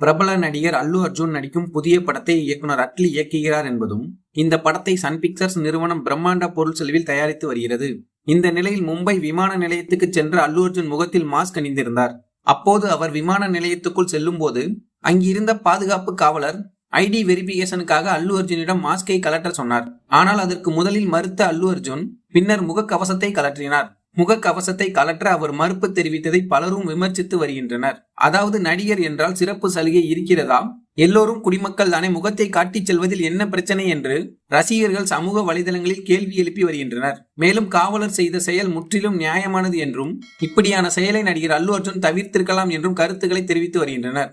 பிரபல நடிகர் அல்லு அர்ஜுன் நடிக்கும் புதிய படத்தை இயக்குனர் அட்லி இயக்குகிறார் என்பதும் இந்த படத்தை சன் பிக்சர்ஸ் நிறுவனம் பிரம்மாண்ட பொருள் செலவில் தயாரித்து வருகிறது. இந்த நிலையில் மும்பை விமான நிலையத்துக்கு சென்ற அல்லு அர்ஜுன் முகத்தில் மாஸ்க் அணிந்திருந்தார். அப்போது அவர் விமான நிலையத்துக்குள் செல்லும்போது அங்கிருந்த பாதுகாப்பு காவலர் ஐடி வெரிபிகேஷனுக்காக அல்லு அர்ஜுனிடம் மாஸ்கை கலற்ற சொன்னார். ஆனால் அதற்கு முதலில் மறுத்த அல்லு அர்ஜுன் பின்னர் முகக்கவசத்தை கலற்றினார். முகக்கவசத்தை கலற்ற அவர் மறுப்பு தெரிவித்ததை பலரும் விமர்சித்து வருகின்றனர். அதாவது நடிகர் என்றால் சிறப்பு சலுகை இருக்கிறதா எல்லோரும் குடிமக்கள் தானே முகத்தை காட்டிச் செல்வதில் என்ன பிரச்சனை என்று ரசிகர்கள் சமூக வலைதளங்களில் கேள்வி எழுப்பி வருகின்றனர். மேலும் காவலர் செய்த செயல் முற்றிலும் நியாயமானது என்றும் இப்படியான செயலை நடிகர் அல்லு அர்ஜுன் தவிர்த்திருக்கலாம் என்றும் கருத்துக்களை தெரிவித்து வருகின்றனர்.